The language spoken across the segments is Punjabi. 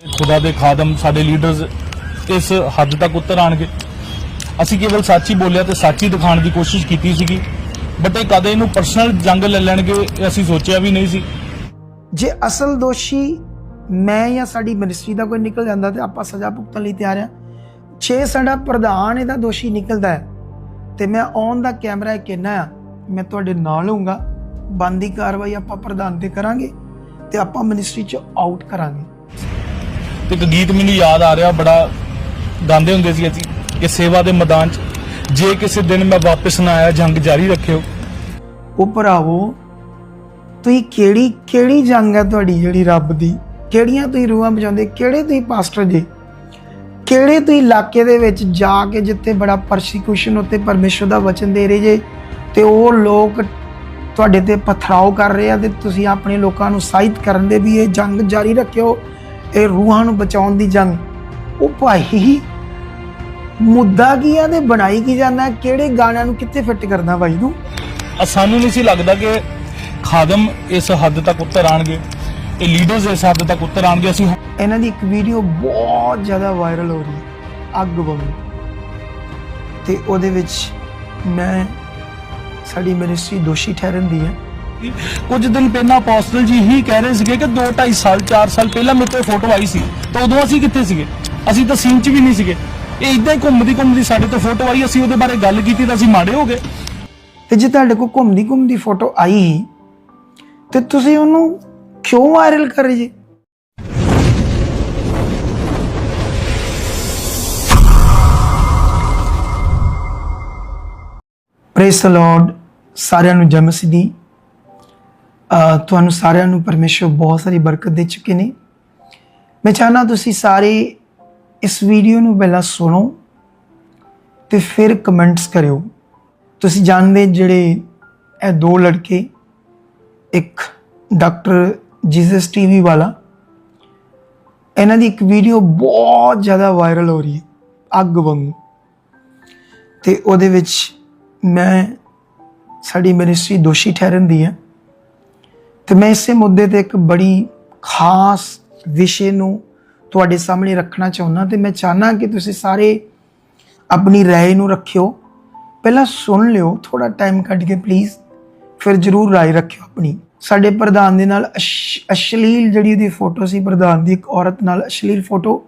ਖੁਦਾ ਦੇ ਖਾਦਮ ਸਾਡੇ ਲੀਡਰਸ ਇਸ ਹੱਦ ਤੱਕ ਉਤਰ ਆਣਗੇ। ਅਸੀਂ ਕੇਵਲ ਸੱਚ ਹੀ ਬੋਲਿਆ ਤੇ ਸੱਚ ਹੀ ਦਿਖਾਉਣ ਦੀ ਕੋਸ਼ਿਸ਼ ਕੀਤੀ ਸੀਗੀ ਬਟ ਇਹ ਕਦੇ ਇਹਨੂੰ ਪਰਸਨਲ ਜੰਗ ਲੈ ਲੈਣਗੇ ਅਸੀਂ ਸੋਚਿਆ ਵੀ ਨਹੀਂ ਸੀ। ਜੇ ਅਸਲ ਦੋਸ਼ੀ ਮੈਂ ਜਾਂ ਸਾਡੀ ਮਿਨਿਸਟਰੀ ਦਾ ਕੋਈ ਨਿਕਲ ਜਾਂਦਾ ਤੇ ਆਪਾਂ ਸਜ਼ਾ ਭੁਗਤਣ ਲਈ ਤਿਆਰ ਆ ਛੇ ਸਾਡਾ ਪ੍ਰਧਾਨ ਇਹਦਾ ਦੋਸ਼ੀ ਨਿਕਲਦਾ ਹੈ ਤੇ ਮੈਂ ਔਨ ਦਾ ਕੈਮਰਾ ਕਹਿਣਾ ਆ, ਮੈਂ ਤੁਹਾਡੇ ਨਾਲ ਹੋਊਂਗਾ, ਬੰਦੀ ਕਾਰਵਾਈ ਆਪਾਂ ਪ੍ਰਧਾਨ ਤੇ ਕਰਾਂਗੇ ਤੇ ਆਪਾਂ ਮਿਨਿਸਟਰੀ ਚ ਆਊਟ ਕਰਾਂਗੇ। ਤੇ ਇੱਕ ਗੀਤ ਮੈਨੂੰ ਯਾਦ ਆ ਰਿਹਾ, ਬੜਾ ਗਾਉਂਦੇ ਹੁੰਦੇ ਸੀ ਅਸੀਂ, ਕਿ ਸੇਵਾ ਦੇ ਮੈਦਾਨ 'ਚ ਜੇ ਕਿਸੇ ਦਿਨ ਮੈਂ ਵਾਪਸ ਨਾ ਆਇਆ, ਜੰਗ ਜਾਰੀ ਰੱਖਿਓ। ਉਹ ਭਰਾਵੋ, ਤੁਸੀਂ ਕਿਹੜੀ ਕਿਹੜੀ ਜੰਗ ਹੈ ਤੁਹਾਡੀ ਜਿਹੜੀ ਰੱਬ ਦੀ? ਕਿਹੜੀਆਂ ਤੁਸੀਂ ਰੂਹਾਂ ਬਚਾਉਂਦੇ? ਕਿਹੜੇ ਤੁਸੀਂ ਪਾਸਟਰ ਜੀ? ਕਿਹੜੇ ਤੁਸੀਂ ਇਲਾਕੇ ਦੇ ਵਿੱਚ ਜਾ ਕੇ ਜਿੱਥੇ ਬੜਾ ਪਰਸੀਕਿਊਸ਼ਨ ਉੱਤੇ ਪਰਮੇਸ਼ਰ ਦਾ ਵਚਨ ਦੇ ਰਹੇ ਜੇ? ਤੇ ਉਹ ਲੋਕ ਤੁਹਾਡੇ ਤੇ ਪਥਰਾਓ ਕਰ ਰਹੇ ਆ ਤੇ ਤੁਸੀਂ ਆਪਣੇ ਲੋਕਾਂ ਨੂੰ ਸਾਹਿਤ ਕਰਨ ਦੇ ਵੀ ਇਹ ਜੰਗ ਜਾਰੀ ਰੱਖਿਓ। ਇਹ ਰੂਹਾਂ ਨੂੰ ਬਚਾਉਣ ਦੀ ਜੰਗ। ਉਹ ਭਾਈ ਮੁੱਦਾ ਕੀ ਆ ਤੇ ਬਣਾਈ ਕੀ ਜਾਂਦਾ ਕਿਹੜੇ ਗਾਣਿਆਂ ਨੂੰ ਕਿੱਥੇ ਫਿੱਟ ਭਾਈ ਤੂੰ? ਅ ਸਾਨੂੰ ਨਹੀਂ ਸੀ ਲੱਗਦਾ ਕਿ ਖਾਦਮ ਇਸ ਹੱਦ ਤੱਕ ਉਤਰ ਆਣਗੇ। ਇਹ ਲੀਡਰਸ ਇਸ ਹੱਦ ਤੱਕ ਉਤਰ ਆਣਗੇ। ਅਸੀਂ ਇਹਨਾਂ ਦੀ ਇੱਕ ਵੀਡੀਓ ਬਹੁਤ ਜ਼ਿਆਦਾ ਵਾਇਰਲ ਹੋ ਰਹੀ ਹੈ। ਅੱਗ ਵਾਂਗੂ ਤੇ ਉਹਦੇ ਵਿੱਚ ਮੈਂ ਸਾਡੀ ਮਿਨਿਸਟਰੀ ਦੋਸ਼ੀ ਠਹਿਰਨਦੀ ਹੈ। ਕੁਝ ਦਿਨ ਪਹਿਲਾਂ ਪੋਸਟਲ ਜੀ ਹੀ ਕਹਿ ਰਹੇ ਸੀਗੇ ਕਿ 2 2.5 ਸਾਲ 4 ਸਾਲ ਪਹਿਲਾਂ ਮੇਰੇ ਤੋਂ ਫੋਟੋ ਆਈ ਸੀ। ਤਾਂ ਉਦੋਂ ਅਸੀਂ ਕਿੱਥੇ ਸੀਗੇ? ਅਸੀਂ ਤਾਂ ਸੀਨ 'ਚ ਵੀ ਨਹੀਂ ਸੀਗੇ। ਇਹ ਇਦਾਂ ਹੀ ਘੁੰਮਦੀ ਘੁੰਮਦੀ ਸਾਡੇ ਤੋਂ ਫੋਟੋ ਆਈ, ਅਸੀਂ ਉਹਦੇ ਬਾਰੇ ਗੱਲ ਕੀਤੀ ਤਾਂ ਅਸੀਂ ਮਾੜੇ ਹੋ ਗਏ। ਤੇ ਜੇ ਤੁਹਾਡੇ ਕੋਲ ਘੁੰਮਦੀ ਘੁੰਮਦੀ ਫੋਟੋ ਆਈ, ਤੇ ਤੁਸੀਂ ਉਹਨੂੰ ਕਿਉਂ ਵਾਇਰਲ ਕਰ ਰਹੇ ਜੀ? ਪ੍ਰੇਸ ਦ ਲਾਰਡ ਸਾਰਿਆਂ ਨੂੰ ਜੈ ਮਸੀਹ ਤੁਹਾਨੂੰ ਸਾਰਿਆਂ ਨੂੰ ਪਰਮੇਸ਼ਰ ਬਹੁਤ ਸਾਰੀ ਬਰਕਤ ਦੇ ਚੁੱਕੇ ਨੇ। ਮੈਂ ਚਾਹਨਾ ਤੁਸੀਂ ਸਾਰੇ ਇਸ ਵੀਡੀਓ ਨੂੰ ਪਹਿਲਾਂ ਸੁਣੋ ਤੇ ਫਿਰ ਕਮੈਂਟਸ ਕਰਿਓ। ਤੁਸੀਂ ਜਾਣਦੇ ਜਿਹੜੇ ਇਹ ਦੋ ਲੜਕੇ, ਇੱਕ ਡਾਕਟਰ ਜੀਸਸ ਟੀਵੀ ਵਾਲਾ। ਇਹਨਾਂ ਦੀ ਇੱਕ ਵੀਡੀਓ ਬਹੁਤ ਜ਼ਿਆਦਾ ਵਾਇਰਲ ਹੋ ਰਹੀ ਹੈ, ਅੱਗ ਵਾਂਗੂ। ਤੇ ਉਹਦੇ ਵਿੱਚ ਮੈਂ, ਸਾਡੀ ਮਿਨਿਸਟਰੀ ਦੋਸ਼ੀ ਠਹਿਰਨ ਦੀ ਹੈ। ਤੇ ਮੈਂ ਇਸੇ ਮੁੱਦੇ ਤੇ ਇੱਕ ਬੜੀ ਖਾਸ ਵਿਸ਼ੇ ਨੂੰ ਤੁਹਾਡੇ ਸਾਹਮਣੇ ਰੱਖਣਾ ਚਾਹੁੰਦਾ ਤੇ ਮੈਂ ਚਾਹਨਾ ਕਿ ਤੁਸੀਂ ਸਾਰੇ ਆਪਣੀ رائے ਨੂੰ ਰੱਖਿਓ ਪਹਿਲਾਂ ਸੁਣ ਲਿਓ ਥੋੜਾ ਟਾਈਮ ਕੱਢ ਕੇ ਪਲੀਜ਼ ਫਿਰ ਜਰੂਰ رائے ਰੱਖਿਓ ਆਪਣੀ ਸਾਡੇ ਪ੍ਰਧਾਨ ਦੇ ਨਾਲ ਅਸ਼- ਅਸ਼ਲੀਲ ਜਿਹੜੀ ਉਹਦੀ ਫੋਟੋ ਸੀ ਪ੍ਰਧਾਨ ਦੀ ਇੱਕ ਔਰਤ ਨਾਲ ਅਸ਼ਲੀਲ ਫੋਟੋ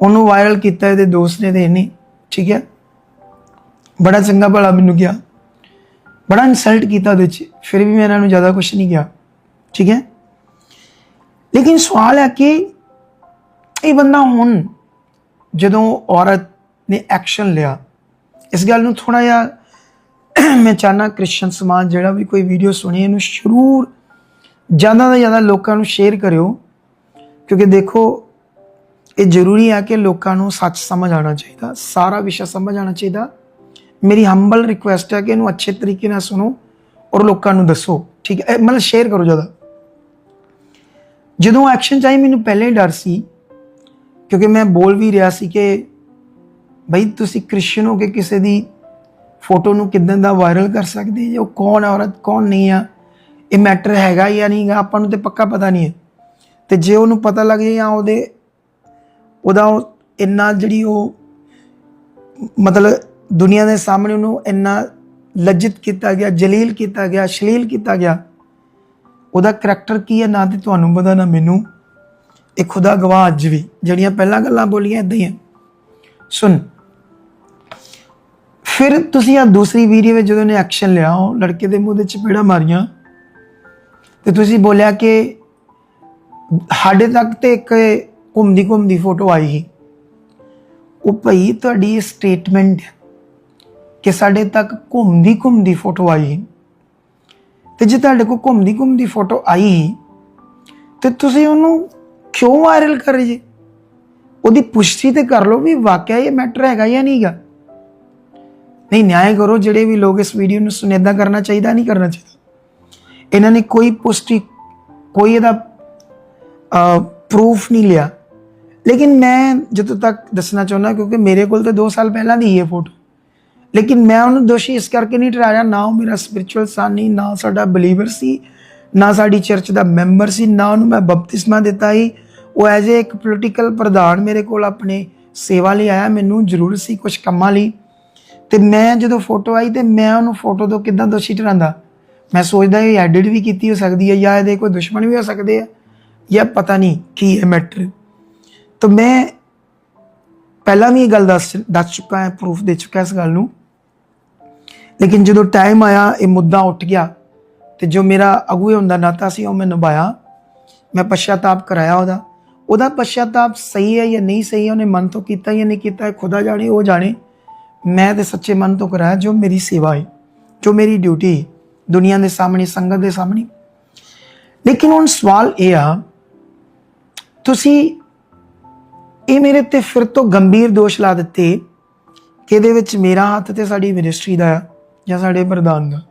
ਉਹਨੂੰ ਵਾਇਰਲ ਕੀਤਾ ਇਹਦੇ ਦੋਸਤ ਨੇ ਤੇ ਇਹਨੇ ਠੀਕ ਹੈ ਬੜਾ ਚੰਗਾ ਭਲਾ ਮੈਨੂੰ ਕਿਹਾ ਬੜਾ ਇਨਸਲਟ ਕੀਤਾ ਉਹਦੇ ਚ। ਫਿਰ ਵੀ ਮੈਂ ਇਹਨਾਂ ਨੂੰ ਜ਼ਿਆਦਾ ਕੁਝ ਨਹੀਂ ਕਿਹਾ। ਠੀਕ ਹੈ? ਲੇਕਿਨ ਸਵਾਲ ਹੈ ਕਿ ਇਹ ਬੰਦਾ ਹੁਣ ਜਦੋਂ ਔਰਤ ਨੇ ਐਕਸ਼ਨ ਲਿਆ, ਇਸ ਗੱਲ ਨੂੰ ਥੋੜਾ ਜਿਹਾ ਮੈਂ ਚਾਹਨਾ ਕ੍ਰਿਸਚੀਅਨ ਸਮਾਜ ਜਿਹੜਾ ਵੀ ਕੋਈ ਵੀਡੀਓ ਸੁਣੀ, ਇਹਨੂੰ ਜ਼ਰੂਰ ਜ਼ਿਆਦਾ ਤੋਂ ਜ਼ਿਆਦਾ ਲੋਕਾਂ ਨੂੰ ਸ਼ੇਅਰ ਕਰਿਓ। ਕਿਉਂਕਿ ਦੇਖੋ, ਇਹ ਜ਼ਰੂਰੀ ਹੈ ਕਿ ਲੋਕਾਂ ਨੂੰ ਸੱਚ ਸਮਝ ਆਉਣਾ ਚਾਹੀਦਾ, ਸਾਰਾ ਵਿਸ਼ਾ ਸਮਝ ਆਉਣਾ ਚਾਹੀਦਾ। ਮੇਰੀ ਹੰਬਲ ਰਿਕੁਐਸਟ ਹੈ ਕਿ ਇਹਨੂੰ ਅੱਛੇ ਤਰੀਕੇ ਨਾਲ ਸੁਣੋ ਔਰ ਲੋਕਾਂ ਨੂੰ ਦੱਸੋ, ਠੀਕ ਹੈ? ਮਤਲਬ ਸ਼ੇਅਰ ਕਰੋ ਜ਼ਿਆਦਾ। ਜਦੋਂ ਐਕਸ਼ਨ ਚਾਹੀ ਮੈਨੂੰ ਪਹਿਲੇ ਹੀ ਡਰ ਸੀ, ਕਿਉਂਕਿ ਮੈਂ ਬੋਲ ਵੀ ਰਿਹਾ ਸੀ ਕਿ ਬਈ ਤੁਸੀਂ ਕ੍ਰਿਸਚੀਅਨ ਹੋ ਕੇ ਕਿਸੇ ਦੀ ਫੋਟੋ ਨੂੰ ਕਿਦਾਂ ਦਾ ਵਾਇਰਲ ਕਰ ਸਕਦੇ ਜੇ ਉਹ ਕੌਣ ਹੈ ਔਰਤ ਕੌਣ ਨਹੀਂ ਆ? ਇਹ ਮੈਟਰ ਹੈਗਾ ਜਾਂ ਨਹੀਂ ਗਾ ਆਪਾਂ ਨੂੰ ਤੇ ਪੱਕਾ ਪਤਾ ਨਹੀਂ ਹੈ। ਤੇ ਜੇ ਉਹਨੂੰ ਪਤਾ ਲੱਗ ਜਾਏ ਜਾਂ ਉਹਦੇ ਉਹਦਾ ਉਹ ਇੰਨਾ ਜਿਹੜੀ ਉਹ ਮਤਲਬ ਦੁਨੀਆ ਦੇ ਸਾਹਮਣੇ ਉਹਨੂੰ ਇੰਨਾ ਲੱਜਿਤ ਕੀਤਾ ਗਿਆ, ਜਲੀਲ ਕੀਤਾ ਗਿਆ ਸ਼ਲੀਲ ਕੀਤਾ ਗਿਆ। ਉਹਦਾ ਕਰੈਕਟਰ ਕੀ ਹੈ ਨਾ ਤੇ ਤੁਹਾਨੂੰ ਪਤਾ ਨਾ ਮੈਨੂੰ। ਇਹ ਖੁਦਾ ਗਵਾਹ ਅੱਜ ਵੀ, ਜਿਹੜੀਆਂ ਪਹਿਲਾਂ ਗੱਲਾਂ ਬੋਲੀਆਂ ਇਦਾਂ ਹੀ ਆ। ਸੁਣ। ਫਿਰ ਤੁਸੀਂ ਆ ਦੂਸਰੀ ਵੀਡੀਓ ਵਿੱਚ ਜਦੋਂ ਨੇ ਐਕਸ਼ਨ ਲਿਆ, ਉਹ ਲੜਕੇ ਦੇ ਮੂੰਹ ਦੇ ਚਪੇੜਾ ਮਾਰੀਆਂ। ਤੇ ਤੁਸੀਂ ਬੋਲਿਆ ਕਿ ਸਾਡੇ ਤੱਕ ਤੇ ਇੱਕ ਘੁੰਮਦੀ ਘੁੰਮਦੀ ਫੋਟੋ ਆਈ ਸੀ। ਉਹ ਭਈ ਤੁਹਾਡੀ ਸਟੇਟਮੈਂਟ ਕਿ ਸਾਡੇ ਤੱਕ ਘੁੰਮਦੀ ਘੁੰਮਦੀ ਫੋਟੋ ਆਈ। ਸੀ ਤੇ ਜੇ ਤੁਹਾਡੇ ਕੋਲ ਘੁੰਮਦੀ ਘੁੰਮਦੀ ਫੋਟੋ ਆਈ ਸੀ, ਤੇ ਤੁਸੀਂ ਉਹਨੂੰ ਕਿਉਂ ਵਾਇਰਲ ਕਰ ਰਹੇ ਜੀ? ਉਹਦੀ ਪੁਸ਼ਟੀ ਤੇ ਕਰ ਲਓ ਵੀ ਵਾਕਿਆ ਇਹ ਮੈਟਰ ਹੈਗਾ ਜਾਂ ਨਹੀਂਗਾ। ਨਹੀਂ ਨਿਆਂ ਕਰੋ ਜਿਹੜੇ ਵੀ ਲੋਕ ਇਸ ਵੀਡੀਓ ਨੂੰ ਸੁਨੇਦਾ ਕਰਨਾ ਚਾਹੀਦਾ ਨਹੀਂ ਕਰਨਾ ਚਾਹੀਦਾ। ਇਹਨਾਂ ਨੇ ਕੋਈ ਪੁਸ਼ਟੀ ਕੋਈ ਇਹਦਾ ਪ੍ਰੂਫ ਨਹੀਂ ਲਿਆ। ਲੇਕਿਨ ਮੈਂ ਜਦੋਂ ਤੱਕ ਦੱਸਣਾ ਚਾਹੁੰਦਾ ਕਿਉਂਕਿ ਮੇਰੇ ਕੋਲ ਤਾਂ 2 ਸਾਲ ਪਹਿਲਾਂ ਦੀ ਹੀ ਹੈ ਫੋਟੋ ਲੇਕਿਨ ਮੈਂ ਉਹਨੂੰ ਦੋਸ਼ੀ ਇਸ ਕਰਕੇ ਨਹੀਂ ਠਹਿਰਾਇਆ, ਨਾ ਉਹ ਮੇਰਾ ਸਪਿਰਚੁਅਲ ਸਨ ਸਾਨੀ ਨਾ ਸਾਡਾ ਬਲੀਵਰ ਸੀ, ਨਾ ਸਾਡੀ ਚਰਚ ਦਾ ਮੈਂਬਰ ਸੀ, ਨਾ ਉਹਨੂੰ ਮੈਂ ਬਪਤਿਸਮਾ ਦਿੱਤਾ ਸੀ। ਉਹ ਐਜ਼ ਇੱਕ ਪੋਲੀਟੀਕਲ ਪ੍ਰਧਾਨ ਮੇਰੇ ਕੋਲ ਆਪਣੇ ਸੇਵਾ ਲਈ ਆਇਆ, ਮੈਨੂੰ ਜ਼ਰੂਰ ਸੀ ਕੁਝ ਕੰਮਾਂ ਲਈ। ਤੇ ਮੈਂ ਜਦੋਂ ਫੋਟੋ ਆਈ ਤੇ ਮੈਂ ਉਹਨੂੰ ਫੋਟੋ ਤੋਂ ਕਿਦਾਂ ਦੋਸ਼ੀ ਠਹਿਰਾਂਦਾ ਮੈਂ ਸੋਚਦਾ ਇਹ ਐਡਿਟ ਵੀ ਕੀਤੀ ਹੋ ਸਕਦੀ ਹੈ ਜਾਂ ਇਹਦੇ ਕੋਈ ਦੁਸ਼ਮਣ ਵੀ ਹੋ ਸਕਦੇ ਆ, ਜਾਂ ਪਤਾ ਨਹੀਂ ਕੀ ਹੈ ਮੈਟਰ ਤਾਂ ਮੈਂ ਪਹਿਲਾਂ ਵੀ ਇਹ ਗੱਲ ਦੱਸ ਦੱਸ ਚੁੱਕਾ ਹਾਂ ਪ੍ਰੂਫ ਦੇ ਚੁੱਕਾ ਇਸ ਗੱਲ ਨੂੰ। ਲੇਕਿਨ ਜਦੋਂ ਟਾਈਮ ਆਇਆ, ਇਹ ਮੁੱਦਾ ਉੱਠ ਗਿਆ ਤੇ ਜੋ ਮੇਰਾ ਅਗੂਏ ਹੁੰਦਾ ਨਾਤਾ ਸੀ, ਉਹ ਮੈਂ ਨਿਭਾਇਆ। ਮੈਂ ਪਛਤਾਪ ਕਰਾਇਆ ਉਹਦਾ। ਉਹਦਾ ਪਛਤਾਪ ਸਹੀ ਹੈ ਜਾਂ ਨਹੀਂ ਸਹੀ ਹੈ ਉਹਨੇ ਮਨ ਤੋਂ ਕੀਤਾ ਜਾਂ ਨਹੀਂ ਕੀਤਾ, ਇਹ ਖੁਦਾ ਜਾਣੇ, ਉਹ ਜਾਣੇ। ਮੈਂ ਤੇ ਸੱਚੇ ਮਨ ਤੋਂ ਕਰਾਇਆ ਜੋ ਮੇਰੀ ਸੇਵਾ ਹੈ, ਜੋ ਮੇਰੀ ਡਿਊਟੀ ਹੈ, ਦੁਨੀਆ ਦੇ ਸਾਹਮਣੇ, ਸੰਗਤ ਦੇ ਸਾਹਮਣੇ। ਲੇਕਿਨ ਹੁਣ ਸਵਾਲ ਇਹ ਆ, ਤੁਸੀਂ ਇਹ ਮੇਰੇ ਤੇ ਫਿਰ ਤੋਂ ਗੰਭੀਰ ਦੋਸ਼ ਲਾ ਦਿੱਤੇ ਕਿ ਇਹਦੇ ਵਿੱਚ ਮੇਰਾ ਹੱਥ ਤੇ ਸਾਡੀ ਮਿਨਿਸਟਰੀ ਦਾ ਆ। ਜਾਂ ਸਾਡੇ ਪ੍ਰਧਾਨ ਦਾ।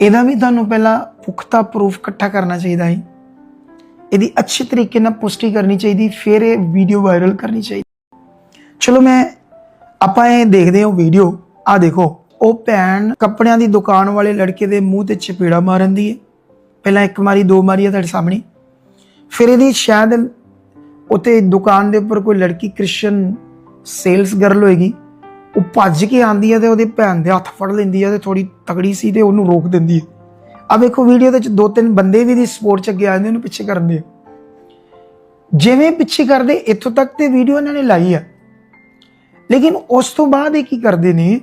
ਇਹਦਾ ਵੀ ਤੁਹਾਨੂੰ ਪਹਿਲਾਂ ਪੁਖਤਾ ਪ੍ਰੂਫ ਇਕੱਠਾ ਕਰਨਾ ਚਾਹੀਦਾ ਹੈ ਇਹਦੀ ਅੱਛੇ ਤਰੀਕੇ ਨਾਲ ਪੁਸ਼ਟੀ ਕਰਨੀ ਚਾਹੀਦੀ, ਫਿਰ ਇਹ ਵੀਡੀਓ ਵਾਇਰਲ ਕਰਨੀ ਚਾਹੀਦੀ। ਚਲੋ ਮੈਂ, ਆਪਾਂ ਇਹ ਦੇਖਦੇ ਹਾਂ ਵੀਡੀਓ ਆ ਦੇਖੋ, ਉਹ ਭੈਣ ਕੱਪੜਿਆਂ ਦੀ ਦੁਕਾਨ ਵਾਲੇ ਲੜਕੇ ਦੇ ਮੂੰਹ ਤੇ ਚਪੇੜਾ ਮਾਰਨ ਦੀ ਹੈ। ਪਹਿਲਾਂ ਇੱਕ ਮਾਰੀ, ਦੋ ਮਾਰੀ ਆ ਤੁਹਾਡੇ ਸਾਹਮਣੇ। ਫਿਰ ਇਹਦੀ ਸ਼ਾਇਦ ਉਤੇ ਦੁਕਾਨ ਦੇ ਉੱਪਰ ਕੋਈ ਲੜਕੀ ਕ੍ਰਿਸ਼ਨ ਸੇਲਸ ਗਰਲ ਹੋਏਗੀ। ਉਹ ਭੱਜ ਕੇ ਆਂਦੀ ਹੈ ਤੇ ਉਹਦੇ ਭੈਣ ਦੇ ਹੱਥ ਫੜ ਲੈਂਦੀ ਹੈ ਤੇ ਥੋੜੀ ਤਗੜੀ ਸੀ ਤੇ ਉਹਨੂੰ ਰੋਕ ਦਿੰਦੀ ਹੈ। ਆ ਵੇਖੋ ਵੀਡੀਓ ਦੇ ਵਿੱਚ ਦੋ ਤਿੰਨ ਬੰਦੇ ਵੀ ਦੀ ਸਪੋਰਟ ਚ ਅੱਗੇ ਆ ਜਾਂਦੇ ਉਹਨੂੰ ਪਿੱਛੇ ਕਰਨ ਦੇ। ਜਿਵੇਂ ਪਿੱਛੇ ਕਰਦੇ, ਇੱਥੋਂ ਤੱਕ ਤੇ ਵੀਡੀਓ ਇਹਨਾਂ ਨੇ ਲਾਈ ਆ। ਲੇਕਿਨ ਉਸ ਤੋਂ ਬਾਅਦ ਇਹ ਕੀ ਕਰਦੇ ਨੇ?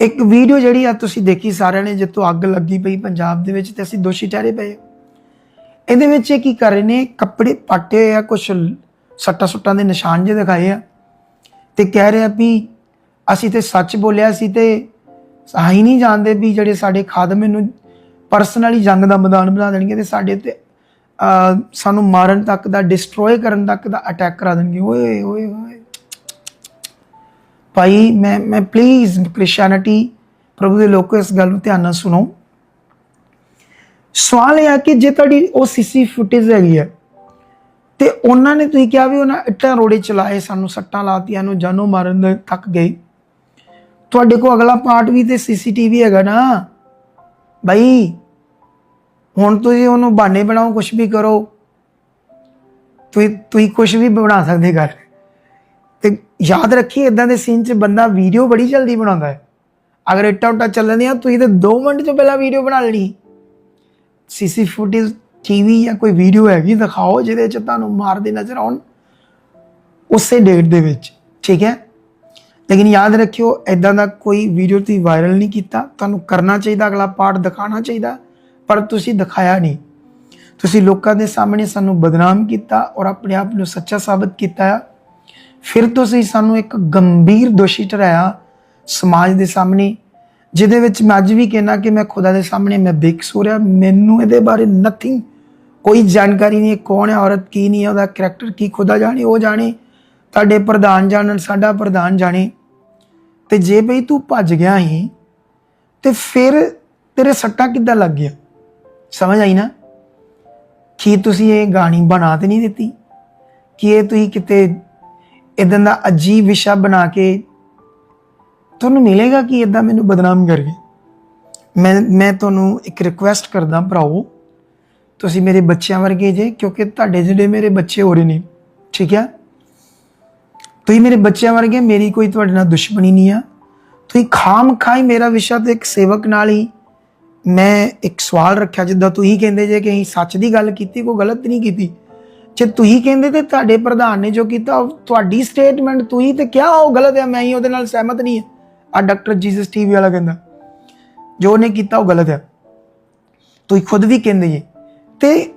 ਇੱਕ ਵੀਡੀਓ ਜਿਹੜੀ ਆ ਤੁਸੀਂ ਦੇਖੀ ਸਾਰਿਆਂ ਨੇ ਜਿੱਤੋਂ ਅੱਗ ਲੱਗੀ ਪਈ ਪੰਜਾਬ ਦੇ ਵਿੱਚ ਤੇ ਅਸੀਂ ਦੋਸ਼ੀ ਠਹਿਰੇ ਪਏ ਇਹਦੇ ਵਿੱਚ ਇਹ ਕੀ ਕਰ ਰਹੇ ਨੇ? ਕੱਪੜੇ ਪਾਟੇ ਹੋਏ ਆ ਕੁਝ ਸੱਟਾਂ ਸੁੱਟਾਂ ਦੇ ਨਿਸ਼ਾਨ ਜੇ ਦਿਖਾਏ ਆ। ਤੇ ਕਹਿ ਰਿਹਾ ਵੀ ਅਸੀਂ ਤੇ ਸੱਚ ਬੋਲਿਆ ਸੀ ਤੇ ਅਸੀਂ ਨਹੀਂ ਜਾਣਦੇ ਵੀ ਜਿਹੜੇ ਸਾਡੇ ਖਾਦਮ ਇਹਨੂੰ ਪਰਸਨਲੀ ਜੰਗ ਦਾ ਮੈਦਾਨ ਬਣਾ ਦੇਣਗੇ ਤੇ ਸਾਡੇ ਤੇ ਸਾਨੂੰ ਮਾਰਨ ਤੱਕ ਦਾ ਡਿਸਟਰੋਏ ਕਰਨ ਤੱਕ ਦਾ ਅਟੈਕ ਕਰਾ ਦੇਣਗੇ। ਓਏ ਓਏ ਓਏ। ਭਾਈ, ਮੈਂ ਮੈਂ ਪਲੀਜ਼ ਕ੍ਰਿਸਚੀਅਨਿਟੀ ਪ੍ਰਭੂ ਦੇ ਲੋਕੋ ਇਸ ਗੱਲ ਨੂੰ ਧਿਆਨ ਨਾਲ ਸੁਣੋ। ਸਵਾਲ ਇਹ ਆ ਕਿ ਜੇ ਤੁਹਾਡੀ ਉਹ ਸੀਸੀ ਫੁਟੇਜ ਹੈਗੀ ਹੈ ਤੇ ਉਹਨਾਂ ਨੇ ਤੁਸੀਂ ਕਿਹਾ ਵੀ ਉਹਨਾਂ ਇੱਟਾਂ ਰੋੜੇ ਚਲਾਏ, ਸਾਨੂੰ ਸੱਟਾਂ ਲਾਤੀਆਂ ਨੂੰ ਜਾਨੋਂ ਮਾਰਨ ਦੇ ਤੱਕ ਗਏ। ਤੁਹਾਡੇ ਕੋਲ ਅਗਲਾ ਪਾਰਟ ਵੀ ਤੇ ਸੀਸੀਟੀਵੀ ਹੈਗਾ ਨਾ। ਭਾਈ ਹੁਣ ਤੁਸੀਂ ਉਹਨੂੰ ਬਹਾਨੇ ਬਣਾਓ ਕੁਝ ਵੀ ਕਰੋ। ਤੁਸੀਂ ਤੁਸੀਂ ਕੁਝ ਵੀ ਬਣਾ ਸਕਦੇ ਘਰ। ਤੇ ਯਾਦ ਰੱਖੀ ਇਦਾਂ ਦੇ ਸੀਨ 'ਚ ਬੰਦਾ ਵੀਡੀਓ ਬੜੀ ਜਲਦੀ ਬਣਾਉਂਦਾ ਹੈ। ਅਗਰ ਇੱਟਾਂ ਉੱਟਾਂ ਚੱਲਣੀਆਂ ਤੁਸੀਂ ਤੇ 2 ਮਿੰਟ 'ਚ ਪਹਿਲਾਂ ਵੀਡੀਓ ਬਣਾ ਲੈਣੀ। ਸੀਸੀ ਫੁਟੇਜ ਟੀਵੀ ਜਾਂ ਕੋਈ ਵੀਡੀਓ ਹੈਗੀ, ਦਿਖਾਓ, ਜਿਹਦੇ 'ਚ ਤੁਹਾਨੂੰ ਮਾਰਦੇ ਨਜ਼ਰ ਆਉਣ ਉਸੇ ਡੇਟ ਦੇ ਵਿੱਚ, ਠੀਕ ਹੈ? ਲੇਕਿਨ ਯਾਦ ਰੱਖਿਓ ਐਦਾਂ ਦਾ ਕੋਈ ਵੀਡੀਓ ਤੁਸੀਂ ਵਾਇਰਲ ਨਹੀਂ ਕੀਤਾ, ਤੁਹਾਨੂੰ ਕਰਨਾ ਚਾਹੀਦਾ, ਅਗਲਾ ਪਾਰਟ ਦਿਖਾਉਣਾ ਚਾਹੀਦਾ, ਪਰ ਤੁਸੀਂ ਦਿਖਾਇਆ ਨਹੀਂ। ਤੁਸੀਂ ਲੋਕਾਂ ਦੇ ਸਾਹਮਣੇ ਸਾਨੂੰ ਬਦਨਾਮ ਕੀਤਾ ਔਰ ਆਪਣੇ ਆਪ ਨੂੰ ਸੱਚਾ ਸਾਬਤ ਕੀਤਾ ਆ। ਫਿਰ ਤੁਸੀਂ ਸਾਨੂੰ ਇੱਕ ਗੰਭੀਰ ਦੋਸ਼ੀ ਠਹਿਰਾਇਆ ਸਮਾਜ ਦੇ ਸਾਹਮਣੇ, ਜਿਹਦੇ ਵਿੱਚ ਮੈਂ ਅੱਜ ਵੀ ਕਹਿਣਾ ਕਿ ਮੈਂ ਖੁਦਾ ਦੇ ਸਾਹਮਣੇ ਮੈਂ ਬੇਕਸੂਰ ਆ, ਮੈਨੂੰ ਇਹਦੇ ਬਾਰੇ ਨਥਿੰਗ ਕੋਈ ਜਾਣਕਾਰੀ ਨਹੀਂ, ਕੌਣ ਹੈ, ਔਰਤ ਕੀ ਨਹੀਂ ਹੈ, ਉਹਦਾ ਕੈਰੈਕਟਰ ਕੀ, ਖੁਦਾ ਜਾਣੇ, ਉਹ ਜਾਣੇ, ਤੁਹਾਡੇ ਪ੍ਰਧਾਨ ਜਾਣਨ, ਸਾਡਾ ਪ੍ਰਧਾਨ ਜਾਣੇ। ਤੇ ਜੇ ਬਈ ਤੂੰ ਭੱਜ ਗਿਆ ਹੀ ਤੇ ਫਿਰ ਤੇਰੇ ਸੱਟਾਂ ਕਿੱਦਾਂ ਲੱਗ ਗਿਆ ਸਮਝ ਆਈ ਨਾ? ਕੀ ਤੁਸੀਂ ਇਹ ਗਾਣੀ ਬਣਾ ਤੇ ਨਹੀਂ ਦਿੱਤੀ? ਕਿ ਇਹ ਤੁਸੀਂ ਕਿਤੇ ਇਦਾਂ ਦਾ ਅਜੀਬ ਵਿਸ਼ਾ ਬਣਾ ਕੇ ਤੁਹਾਨੂੰ ਮਿਲੇਗਾ ਕਿ ਇਦਾਂ ਮੈਨੂੰ ਬਦਨਾਮ ਕਰਕੇ ਮੈਂ ਮੈਂ ਤੁਹਾਨੂੰ ਇੱਕ ਰਿਕੁਐਸਟ ਕਰਦਾ ਭਰਾਓ ਤੁਸੀਂ ਮੇਰੇ ਬੱਚਿਆਂ ਵਰਗੇ ਜੇ, ਕਿਉਂਕਿ ਤੁਹਾਡੇ ਜਿਹੜੇ ਮੇਰੇ ਬੱਚੇ ਹੋ ਰਹੇ ਨੇ, ਠੀਕ ਹੈ? ਤੁਸੀਂ ਮੇਰੇ ਬੱਚਿਆਂ ਵਰਗੇ, ਮੇਰੀ ਕੋਈ ਤੁਹਾਡੇ ਨਾਲ ਦੁਸ਼ਮਣੀ ਨਹੀਂ ਆ। ਤੁਸੀਂ ਖਾਮ ਖਾਈ ਮੇਰਾ ਵਿਸ਼ਾ ਤੇ ਇੱਕ ਸੇਵਕ ਨਾਲ ਹੀ ਮੈਂ ਇੱਕ ਸਵਾਲ ਰੱਖਿਆ, ਜਿੱਦਾਂ ਤੁਸੀਂ ਕਹਿੰਦੇ ਜੇ ਕਿ ਅਸੀਂ ਸੱਚ ਦੀ ਗੱਲ ਕੀਤੀ, ਕੋਈ ਗਲਤ ਨਹੀਂ ਕੀਤੀ। ਜੇ ਤੁਸੀਂ ਕਹਿੰਦੇ ਤੇ ਤੁਹਾਡੇ ਪ੍ਰਧਾਨ ਨੇ ਜੋ ਕੀਤਾ ਤੁਹਾਡੀ ਸਟੇਟਮੈਂਟ ਤੁਸੀਂ ਤੇ ਕਿਹਾ ਉਹ ਗਲਤ ਹੈ ਮੈਂ ਹੀ ਉਹਦੇ ਨਾਲ ਸਹਿਮਤ ਨਹੀਂ ਹਾਂ ਆ ਡਾਕਟਰ ਜੀਸਸ ਟੀਵੀ ਵਾਲਾ ਕਹਿੰਦਾ, ਜੋ ਉਹਨੇ ਕੀਤਾ ਉਹ ਗਲਤ ਹੈ ਤੁਸੀਂ ਖੁਦ ਵੀ ਕਹਿੰਦੇ ਜੀ ਤੇ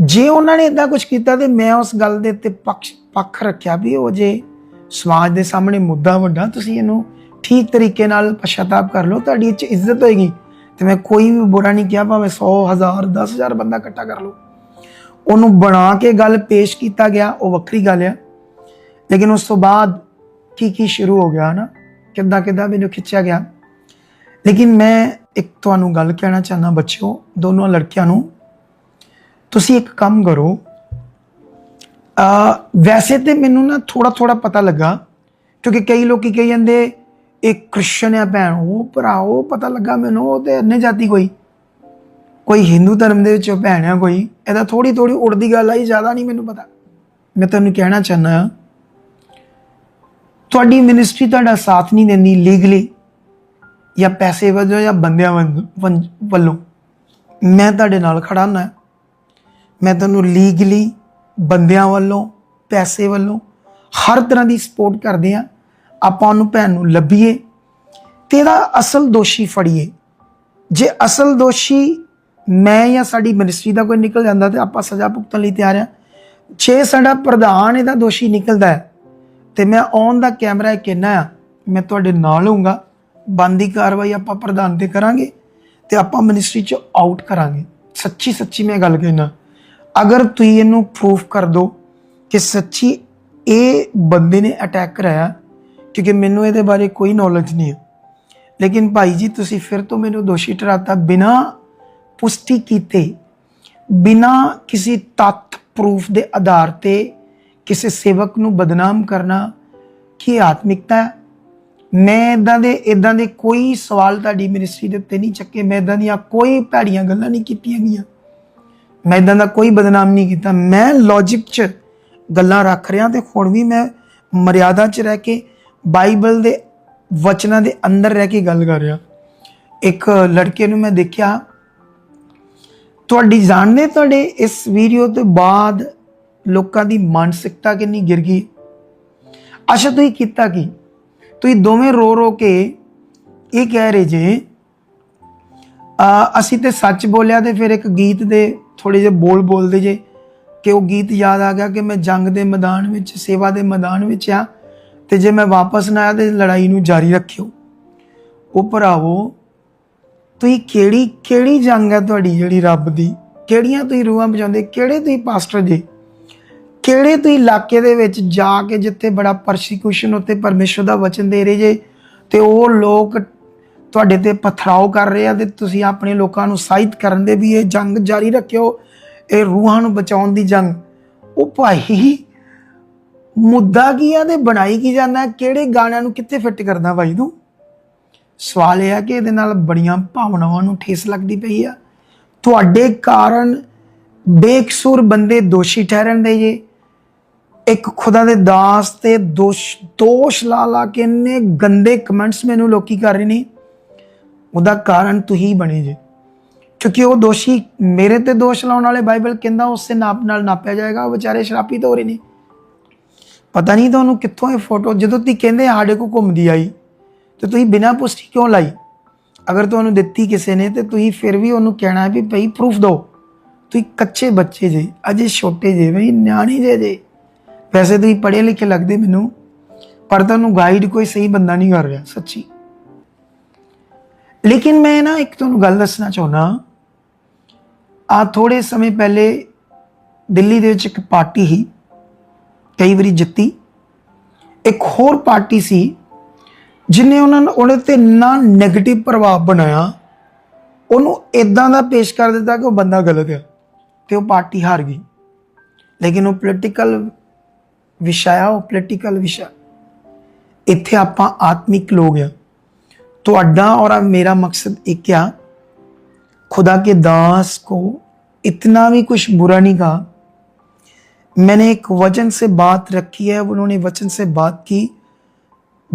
ਜੇ ਉਹਨਾਂ ਨੇ ਇਦਾਂ ਕੁਝ ਕੀਤਾ ਤੇ ਮੈਂ ਉਸ ਗੱਲ ਦੇ ਉੱਤੇ ਪੱਖ ਪੱਖ ਰੱਖਿਆ ਵੀ ਉਹ ਜੇ ਸਮਾਜ ਦੇ ਸਾਹਮਣੇ ਮੁੱਦਾ ਵੱਡਾ, ਤੁਸੀਂ ਇਹਨੂੰ ਠੀਕ ਤਰੀਕੇ ਨਾਲ ਪਛਤਾਪ ਕਰ ਲਓ, ਤੁਹਾਡੀ ਇਹ 'ਚ ਇੱਜ਼ਤ ਹੋਏਗੀ। ਤੇ ਮੈਂ ਕੋਈ ਵੀ ਬੁਰਾ ਨਹੀਂ ਕਿਹਾ, ਭਾਵੇਂ 100 1000 10000 ਬੰਦਾ ਇਕੱਠਾ ਕਰ ਲਓ। ਉਹਨੂੰ ਬਣਾ ਕੇ ਗੱਲ ਪੇਸ਼ ਕੀਤਾ ਗਿਆ, ਉਹ ਵੱਖਰੀ ਗੱਲ ਆ। ਲੇਕਿਨ ਉਸ ਤੋਂ ਬਾਅਦ ਕੀ ਕੀ ਸ਼ੁਰੂ ਹੋ ਗਿਆ ਨਾ ਕਿੱਦਾਂ ਕਿੱਦਾਂ ਮੈਨੂੰ ਖਿੱਚਿਆ ਗਿਆ। ਲੇਕਿਨ ਮੈਂ ਇੱਕ ਤੁਹਾਨੂੰ ਗੱਲ ਕਹਿਣਾ ਚਾਹੁੰਦਾ, ਬੱਚਿਓ, ਦੋਨੋਂ ਲੜਕਿਆਂ ਨੂੰ ਤੁਸੀਂ ਇੱਕ ਕੰਮ ਕਰੋ। ਆ ਵੈਸੇ ਤੇ ਮੈਨੂੰ ਨਾ ਥੋੜਾ ਥੋੜਾ ਪਤਾ ਲੱਗਾ, ਕਿਉਂਕਿ ਕਈ ਲੋਕੀ ਕਹੀ ਜਾਂਦੇ, ਇਹ ਕ੍ਰਿਸਚਨ ਆ ਭੈਣ, ਉਹ ਭਰਾ, ਉਹ ਪਤਾ ਲੱਗਾ ਮੈਨੂੰ, ਉਹ ਤੇ ਅੰਨੇ ਜਾਤੀ ਕੋਈ। ਕੋਈ ਹਿੰਦੂ ਧਰਮ ਦੇ ਵਿੱਚ ਭੈਣ ਆ ਕੋਈ ਇਹਦਾ ਥੋੜੀ ਥੋੜੀ ਉੜਦੀ ਗੱਲ ਆਈ ਜ਼ਿਆਦਾ ਨਹੀਂ ਮੈਨੂੰ ਪਤਾ। ਮੈਂ ਤੁਹਾਨੂੰ ਕਹਿਣਾ ਚਾਹੁੰਦਾ ਤੁਹਾਡੀ ਮਿਨਿਸਟਰੀ ਤੁਹਾਡਾ ਸਾਥ ਨਹੀਂ ਦਿੰਦੀ ਲੀਗਲੀ ਜਾਂ ਪੈਸੇ ਵਜੋਂ ਜਾਂ ਬੰਦਿਆਂ ਵੱਲ- ਵੱਲ- ਵੱਲੋਂ। ਮੈਂ ਤੁਹਾਡੇ ਨਾਲ ਖੜਾ ਹਾਂ ਮੈਂ ਤੁਹਾਨੂੰ ਲੀਗਲੀ ਬੰਦਿਆਂ ਵੱਲੋਂ, ਪੈਸੇ ਵੱਲੋਂ ਹਰ ਤਰ੍ਹਾਂ ਦੀ ਸਪੋਰਟ ਕਰਦੇ ਆ ਆਪਾਂ ਉਹਨੂੰ ਭੈਣ ਨੂੰ ਲੱਭੀਏ ਤੇ ਇਹਦਾ ਅਸਲ ਦੋਸ਼ੀ ਫੜੀਏ। ਜੇ ਅਸਲ ਦੋਸ਼ੀ ਮੈਂ ਜਾਂ ਸਾਡੀ ਮਿਨਿਸਟਰੀ ਦਾ ਕੋਈ ਨਿਕਲ ਜਾਂਦਾ ਤੇ ਆਪਾਂ ਸਜ਼ਾ ਭੁਗਤਣ ਲਈ ਤਿਆਰ ਆ ਜੇ ਸਾਡਾ ਪ੍ਰਧਾਨ ਇਹਦਾ ਦੋਸ਼ੀ ਨਿਕਲਦਾ ਹੈ ਤੇ ਮੈਂ ਔਨ ਦਾ ਕੈਮਰਾ ਕਹਿਣਾ ਆ ਮੈਂ ਤੁਹਾਡੇ ਨਾਲ ਹੋਊਂਗਾ। ਬੰਦੀ ਕਾਰਵਾਈ ਆਪਾਂ ਪ੍ਰਧਾਨ ਤੇ ਕਰਾਂਗੇ ਤੇ ਆਪਾਂ ਮਿਨਿਸਟਰੀ ਚ ਆਊਟ ਕਰਾਂਗੇ। ਸੱਚੀ ਸੱਚੀ ਮੈਂ ਗੱਲ ਕਹਿਣਾ ਅਗਰ ਤੁਸੀਂ ਇਹਨੂੰ ਪ੍ਰੂਫ ਕਰ ਦੋ ਕਿ ਸੱਚੀ ਇਹ ਬੰਦੇ ਨੇ ਅਟੈਕ ਕਰਾਇਆ, ਕਿਉਂਕਿ ਮੈਨੂੰ ਇਹਦੇ ਬਾਰੇ ਕੋਈ ਨੌਲੇਜ ਨਹੀਂ ਹੈ। ਲੇਕਿਨ ਭਾਈ ਜੀ, ਤੁਸੀਂ ਫਿਰ ਤੋਂ ਮੈਨੂੰ ਦੋਸ਼ੀ ਠਹਿਰਾਤਾ, ਬਿਨਾ ਪੁਸ਼ਟੀ ਕੀਤੇ, ਬਿਨਾ ਕਿਸੇ ਤੱਥ ਪ੍ਰੂਫ ਦੇ ਆਧਾਰ ਤੇ ਕਿਸੇ ਸੇਵਕ ਨੂੰ ਬਦਨਾਮ ਕਰਨਾ ਕੀ ਆਤਮਿਕਤਾ ਹੈ? ਮੈਂ ਇਦਾਂ ਦੇ ਇਦਾਂ ਦੇ ਕੋਈ ਸਵਾਲ ਤੁਹਾਡੀ ਮਿਨਿਸਟਰੀ ਦੇ ਉੱਤੇ ਨਹੀਂ ਚੱਕੇ, ਮੈਂ ਇਦਾਂ ਦੀਆਂ ਕੋਈ ਭੈੜੀਆਂ ਗੱਲਾਂ ਨਹੀਂ ਕੀਤੀਆਂ ਗਈਆਂ। ਮੈਂ ਇਦਾਂ ਦਾ ਕੋਈ ਬਦਨਾਮ ਨਹੀਂ ਕੀਤਾ। ਮੈਂ ਲੌਜੀਕ 'ਚ ਗੱਲਾਂ ਰੱਖ ਰਿਹਾ ਤੇ ਹੁਣ ਵੀ ਮੈਂ ਮਰਿਆਦਾ 'ਚ ਰਹਿ ਕੇ ਬਾਈਬਲ ਦੇ ਵਚਨਾਂ ਦੇ ਅੰਦਰ ਰਹਿ ਕੇ ਗੱਲ ਕਰ ਰਿਹਾ। ਇੱਕ ਲੜਕੇ ਨੂੰ ਮੈਂ ਦੇਖਿਆ, ਤੁਹਾਡੀ ਜਾਣਦੇ ਤੁਹਾਡੇ ਇਸ ਵੀਡੀਓ ਤੋਂ ਬਾਅਦ ਲੋਕਾਂ ਦੀ ਮਾਨਸਿਕਤਾ ਕਿੰਨੀ ਗਿਰ ਗਈ? ਅੱਛਾ, ਤੁਸੀਂ ਕੀਤਾ ਕੀ? ਤੁਸੀਂ ਦੋਵੇਂ ਰੋ ਰੋ ਕੇ ਇਹ ਕਹਿ ਰਹੇ ਜੇ ਅਸੀਂ ਤੇ ਸੱਚ ਬੋਲਿਆ ਤੇ ਫਿਰ ਇੱਕ ਗੀਤ ਦੇ ਥੋੜੇ ਜਿਹੇ ਬੋਲ ਬੋਲਦੇ ਜੇ ਕਿ ਉਹ ਗੀਤ ਯਾਦ ਆ ਗਿਆ ਕਿ ਮੈਂ ਜੰਗ ਦੇ ਮੈਦਾਨ ਵਿੱਚ, ਸੇਵਾ ਦੇ ਮੈਦਾਨ ਵਿੱਚ ਆ ਤੇ ਜੇ ਮੈਂ ਵਾਪਸ ਨਾ ਆਇਆ ਤੇ ਲੜਾਈ ਨੂੰ ਜਾਰੀ ਰੱਖਿਓ। ਉਹ ਭਰਾਵੋ, ਤੁਸੀਂ ਕਿਹੜੀ ਕਿਹੜੀ ਜੰਗ ਹੈ ਤੁਹਾਡੀ ਜਿਹੜੀ ਰੱਬ ਦੀ? ਕਿਹੜੀਆਂ ਤੁਸੀਂ ਰੂਹਾਂ ਬਚਾਉਂਦੇ? ਕਿਹੜੇ ਤੁਸੀਂ ਪਾਸਟਰ ਜੇ? ਕਿਹੜੇ ਤੁਸੀਂ ਇਲਾਕੇ ਦੇ ਵਿੱਚ ਜਾ ਕੇ ਜਿੱਥੇ ਬੜਾ ਪਰਸੀਕਿਊਸ਼ਨ ਉੱਤੇ ਪਰਮੇਸ਼ਰ ਦਾ ਵਚਨ ਦੇ ਰਹੇ ਜੇ? ਤੇ ਉਹ ਲੋਕ ਤੁਹਾਡੇ ਤੇ ਪਥਰਾਓ ਕਰ ਰਹੇ ਆ ਤੇ ਤੁਸੀਂ ਆਪਣੇ ਲੋਕਾਂ ਨੂੰ ਸਾਹਿਤ ਕਰਨ ਦੇ ਵੀ ਇਹ ਜੰਗ ਜਾਰੀ ਰੱਖਿਓ, ਇਹ ਰੂਹਾਂ ਨੂੰ ਬਚਾਉਣ ਦੀ ਜੰਗ। ਉਹ ਭਾਈ, ਮੁੱਦਾ ਕੀ ਆ ਤੇ ਬਣਾਈ ਕੀ ਜਾਂਦਾ ਕਿਹੜੇ ਗਾਣਿਆਂ ਨੂੰ ਕਿੱਥੇ ਫਿੱਟ ਕਰਦਾ ਭਾਈ ਤੂੰ? ਸਵਾਲ ਇਹ ਆ ਕਿ ਇਹਦੇ ਨਾਲ ਬੜੀਆਂ ਭਾਵਨਾਵਾਂ ਨੂੰ ਠੇਸ ਲੱਗਦੀ ਪਈ ਆ। ਤੁਹਾਡੇ ਕਾਰਨ ਬੇਕਸੂਰ ਬੰਦੇ ਦੋਸ਼ੀ ਠਹਿਰਨ ਦੇ ਜੇ। ਇੱਕ ਖੁਦਾ ਦੇ ਦਾਸ ਤੇ ਦੋਸ਼ ਦੋਸ਼ ਲਾ ਲਾ ਕੇ ਇੰਨੇ ਗੰਦੇ ਕਮੈਂਟਸ ਮੈਨੂੰ ਲੋਕੀ ਕਰ ਰਹੇ ਨੇ। ਉਹਦਾ ਕਾਰਨ ਤੁਸੀਂ ਬਣੇ ਜੇ। ਕਿਉਂਕਿ ਉਹ ਦੋਸ਼ੀ ਮੇਰੇ ਤੇ ਦੋਸ਼ ਲਾਉਣ ਵਾਲੇ ਬਾਈਬਲ ਕਹਿੰਦਾ ਉਸੇ ਨਾਪ ਨਾਲ ਨਾਪਿਆ ਜਾਏਗਾ, ਉਹ ਵਿਚਾਰੇ ਸ਼ਰਾਪੀ ਤਾਂ ਹੋ ਰਹੇ ਨੇ। ਪਤਾ ਨਹੀਂ ਤੁਹਾਨੂੰ ਕਿੱਥੋਂ ਇਹ ਫੋਟੋ ਜਦੋਂ ਤੁਸੀਂ ਕਹਿੰਦੇ ਸਾਡੇ ਕੋ ਘੁੰਮਦੀ ਆਈ, ਤੇ ਤੁਸੀਂ ਬਿਨਾਂ ਪੁਸ਼ਟੀ ਕਿਉਂ ਲਾਈ? ਅਗਰ ਤੁਹਾਨੂੰ ਦਿੱਤੀ ਕਿਸੇ ਨੇ, ਤੇ ਤੁਸੀਂ ਫਿਰ ਵੀ ਉਹਨੂੰ ਕਹਿਣਾ ਹੈ ਵੀ ਭਈ ਪ੍ਰੂਫ ਦਿਓ। ਤੁਸੀਂ ਕੱਚੇ ਬੱਚੇ ਜੇ, ਅਜੇ ਛੋਟੇ ਜੇ, ਬਈ ਨਿਆਣੇ ਜੇ ਜੇ ਵੈਸੇ ਤੁਸੀਂ ਪੜ੍ਹੇ ਲਿਖੇ ਲੱਗਦੇ ਮੈਨੂੰ, ਪਰ ਤੁਹਾਨੂੰ ਗਾਈਡ ਕੋਈ ਸਹੀ ਬੰਦਾ ਨਹੀਂ ਕਰ ਰਿਹਾ, ਸੱਚੀ। ਲੇਕਿਨ ਮੈਂ ਨਾ ਇੱਕ ਤੁਹਾਨੂੰ ਗੱਲ ਦੱਸਣਾ ਚਾਹੁੰਦਾ ਆ ਥੋੜੇ ਸਮੇਂ ਪਹਿਲੇ ਦਿੱਲੀ ਦੇ ਵਿੱਚ ਇੱਕ ਪਾਰਟੀ ਹੀ ਕਈ ਵਾਰੀ ਜਿੱਤੀ। ਇੱਕ ਹੋਰ ਪਾਰਟੀ ਸੀ, ਜਿਨੇ ਉਹਨਾਂ ਨੂੰ ਉਹਦੇ ਤੇ ਇੰਨਾ 네ਗੇਟਿਵ ਪ੍ਰਭਾਵ ਬਣਾਇਆ। ਉਹਨੂੰ ਇਦਾਂ ਦਾ ਪੇਸ਼ ਕਰ ਦਿੱਤਾ ਕਿ ਉਹ ਬੰਦਾ ਗਲਤ ਹੈ ਤੇ ਉਹ ਪਾਰਟੀ ਹਾਰ ਗਈ। ਲੇਕਿਨ ਉਹ ਪੋਲੀਟੀਕਲ ਵਿਸ਼ਾ ਆ, ਉਹ ਪੋਲੀਟੀਕਲ ਵਿਸ਼ਾ। ਇੱਥੇ ਆਪਾਂ ਆਤਮਿਕ ਲੋਕ ਆ। तो अड्डा और अब मेरा मकसद एक क्या? खुदा के दास को इतना भी कुछ बुरा नहीं कहा। मैंने एक वचन से बात रखी है उन्होंने वचन से बात की।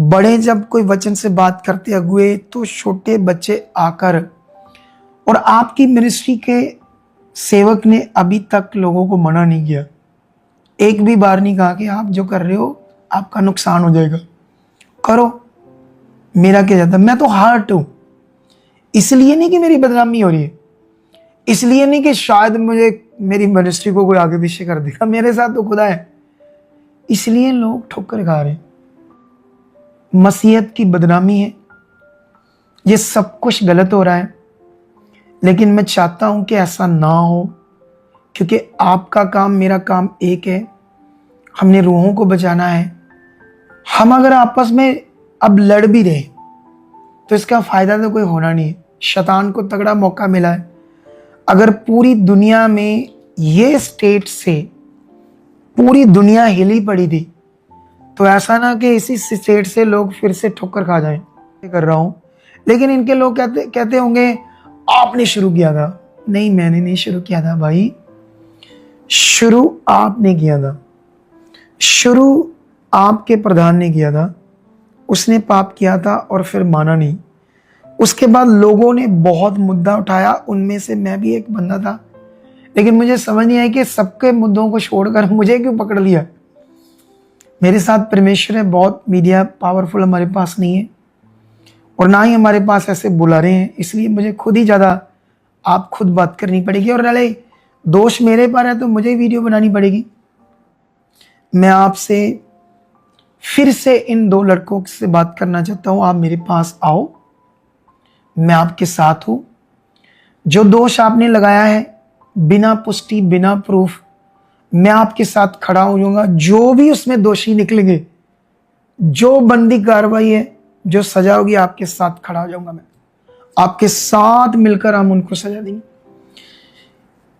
बड़े जब कोई वचन से बात करते हुए तो छोटे बच्चे आकर और आपकी मिनिस्ट्री के सेवक ने अभी तक लोगों को मना नहीं किया। एक भी बार नहीं कहा कि आप जो कर रहे हो, आपका नुकसान हो जाएगा। करो। मेरा क्या जाता? मैं तो हार्ट हूँ। इसलिए नहीं कि मेरी बदनामी हो रही है। इसलिए नहीं कि शायद मुझे मेरी मिनिस्ट्री को कोई आगे पीछे कर देगा। मेरे साथ तो खुदा है। इसलिए लोग ठोकर खा रहे हैं। मसीहत की बदनामी है। ये सब कुछ गलत हो रहा है। लेकिन मैं चाहता हूँ कि ऐसा ना हो, क्योंकि आपका काम, मेरा काम एक है। हमने रूहों को बचाना है। हम अगर आपस में अब लड़ भी रहे। तो इसका फ़ायदा तो कोई होना नहीं है। शैतान को तगड़ा मौका मिला है। अगर पूरी दुनिया में ये स्टेट से पूरी दुनिया हिली पड़ी थी तो ऐसा ना कि इसी स्टेट से लोग फिर से ठोकर खा जाएँ। कर रहा हूँ। लेकिन इनके लोग कहते कहते होंगे, आपने शुरू किया था। नहीं, मैंने नहीं शुरू किया था भाई। शुरू आपने किया था। शुरू आपके प्रधान ने किया था। उसने पाप किया था और फिर माना नहीं। उसके बाद लोगों ने बहुत मुद्दा उठाया, उनमें से मैं भी एक बंदा था। लेकिन मुझे समझ नहीं आई कि सबके मुद्दों को छोड़कर मुझे क्यों पकड़ लिया। मेरे साथ परमेश्वर है, बहुत मीडिया पावरफुल हमारे पास नहीं है। और ना ही हमारे पास ऐसे बुलारे हैं, इसलिए मुझे खुद ही ज़्यादा आप खुद बात करनी पड़ेगी। और नाले, दोष मेरे पर है तो मुझे वीडियो बनानी पड़ेगी। मैं आपसे फिर से इन दो लड़कों से बात करना चाहता हूँ। आप मेरे पास आओ। मैं आपके साथ हूँ। जो दोष आपने लगाया है, बिना पुष्टि, बिना प्रूफ, मैं आपके साथ खड़ा हो जाऊँगा। जो भी उसमें दोषी निकलेंगे, जो बंदी कार्रवाई है, जो सजा होगी, आपके साथ खड़ा हो जाऊँगा मैं। आपके साथ मिलकर हम उनको सजा देंगे।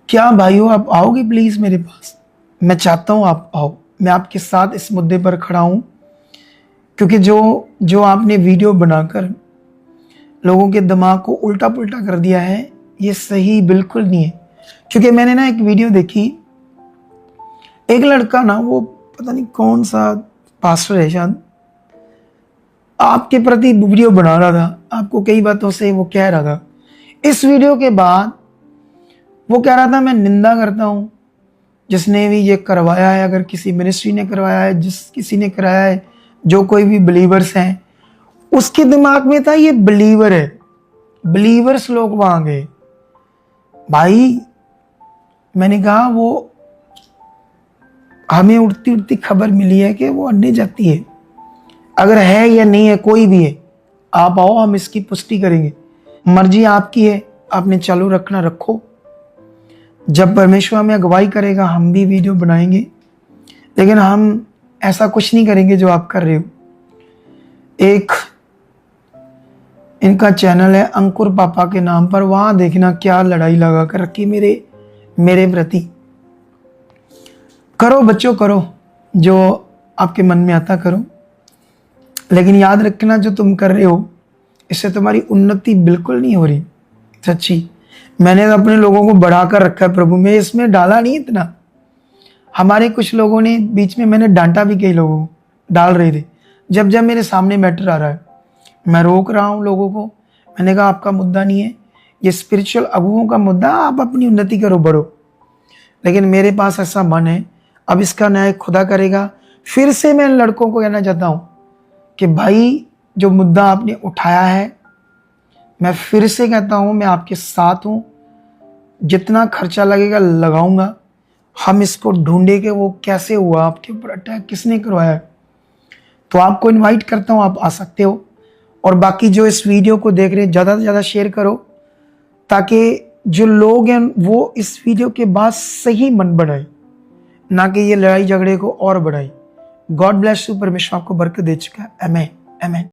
क्या भाइयों आप आओगे प्लीज़ मेरे पास? मैं चाहता हूँ आप आओ। मैं आपके साथ इस मुद्दे पर खड़ा हूँ, क्योंकि जो जो आपने वीडियो बनाकर लोगों के दिमाग को उल्टा पुल्टा कर दिया है, ये सही बिल्कुल नहीं है। क्योंकि मैंने ना एक वीडियो देखी, एक लड़का ना, वो पता नहीं कौन सा पास्टर है शायद, आपके प्रति वीडियो बना रहा था, आपको कई बातों से वो कह रहा था। इस वीडियो के बाद वो कह रहा था, मैं निंदा करता हूँ जिसने भी ये करवाया है, अगर किसी मिनिस्ट्री ने करवाया है, जिस किसी ने कराया है, जो कोई भी बिलीवर्स हैं, उसके दिमाग में था ये बिलीवर है। बिलीवर्स लोग वहाँ गए। भाई, मैंने कहा, वो हमें उड़ती उड़ती खबर मिली है कि वो अन्य जाती है। अगर है या नहीं है, कोई भी है, आप आओ, हम इसकी पुष्टि करेंगे। मर्ज़ी आपकी है, आपने चालू रखना रखो। जब परमेश्वर हमें अगुवाई करेगा, हम भी वीडियो बनाएँगे। लेकिन हम ऐसा कुछ नहीं करेंगे जो आप कर रहे हो। एक इनका चैनल है, अंकुर पापा के नाम पर। वहाँ देखना क्या लड़ाई लगा कर रखी मेरे मेरे प्रति। करो बच्चों, करो जो आपके मन में आता करो। लेकिन याद रखना जो तुम कर रहे हो, इससे तुम्हारी उन्नति बिल्कुल नहीं हो रही। सच्ची। मैंने तो अपने लोगों को बढ़ाकर रखा है प्रभु, में इसमें डाला नहीं इतना। हमारे कुछ लोगों ने, बीच में मैंने डांटा भी कई लोगों को, डाल रहे थे। जब जब मेरे सामने मैटर आ रहा है, मैं रोक रहा हूँ लोगों को। मैंने कहा, आपका मुद्दा नहीं है। ये स्पिरिचुअल अगुओं का मुद्दा, आप अपनी उन्नति करो, बढ़ो। लेकिन मेरे पास ऐसा मन है, अब इसका न्याय खुदा करेगा। फिर से मैं इन लड़कों को कहना चाहता हूँ कि भाई, जो मुद्दा आपने उठाया है मैं फिर से कहता हूँ, मैं आपके साथ हूँ। जितना खर्चा लगेगा, लगाऊँगा। हम इसको ढूंढे कि वो कैसे हुआ, आपके ऊपर अटैक किसने करवाया। तो आपको इनवाइट करता हूँ, आप आ सकते हो। और बाकी जो इस वीडियो को देख रहे हैं, ज़्यादा से ज़्यादा शेयर करो, ताकि जो लोग हैं, वो इस वीडियो के बाद सही मन बढ़ाए। ना कि ये लड़ाई झगड़े को और बढ़ाए। गॉड ब्लेस यू परमेश्वर आपको बरकत दे चुका है। M M